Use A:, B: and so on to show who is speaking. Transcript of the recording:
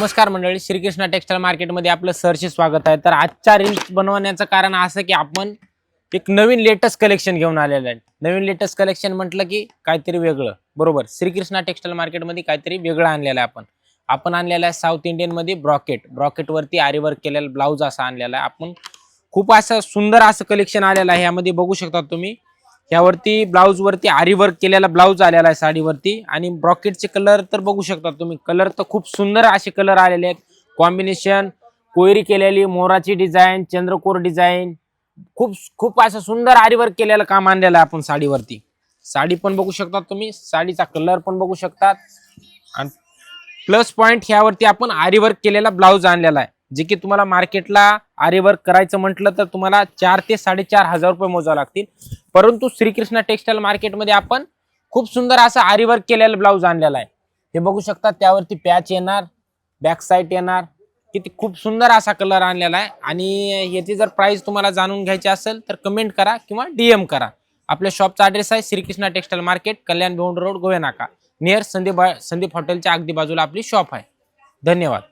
A: नमस्कार मंडळी श्रीकृष्णा टेक्स्टाईल मार्केटमध्ये आपलं सरचे स्वागत आहे. तर आजच्या रील्स बनवण्याचं कारण असं की आपण एक नवीन लेटेस्ट कलेक्शन घेऊन आलेलं आहे. नवीन लेटेस्ट कलेक्शन म्हटलं की काहीतरी वेगळं. बरोबर? श्रीकृष्णा टेक्स्टाईल मार्केटमध्ये काहीतरी वेगळं आणलेलं आहे आपण. आपण आणलेलं आहे साऊथ इंडियनमध्ये ब्रॉकेट ब्रॉकेटवरती आरीवर्क केलेलं ब्लाऊज असा आणलेला आहे. आपण खूप असं सुंदर असं कलेक्शन आलेलं आहे. यामध्ये बघू शकता तुम्ही यावरती ब्लाऊज वरती आरी वर्क केलेला ब्लाऊज आलेला आहे साडीवरती. आणि ब्रॉकेटचे कलर तर बघू शकता तुम्ही. कलर तर खूप सुंदर असे कलर आलेले आहेत. कॉम्बिनेशन कोयरी केलेली मोराची डिझाईन चंद्रकोर डिझाईन खूप खूप असं सुंदर आरी वर्क केलेलं काम आणलेलं आहे आपण साडीवरती. साडी पण बघू शकता तुम्ही. साडीचा कलर पण बघू शकतात. आणि प्लस पॉईंट ह्यावरती आपण आरी वर्क केलेला ब्लाऊज आणलेला आहे. जे की तुम्हाला मार्केटला आरेवर्क करायचं म्हटलं तर तुम्हाला चार ते साडेचार हजार रुपये मोजावं लागतील. परंतु श्रीकृष्ण टेक्स्टाईल मार्केटमध्ये आपण खूप सुंदर असं आरीवर्क केलेलं ब्लाऊज आणलेला आहे. हे बघू शकता त्यावरती पॅच येणार बॅक साईड येणार किती खूप सुंदर असा कलर आणलेला आहे. आणि याची जर प्राइस तुम्हाला जाणून घ्यायची असेल तर कमेंट करा किंवा डीएम करा. आपल्या शॉपचा ॲड्रेस आहे Shrikrishna textile market Kalyan Bhiwandi road Gove नाका. नियर संदीप संदीप हॉटेलच्या अगदी बाजूला आपली शॉप आहे. धन्यवाद.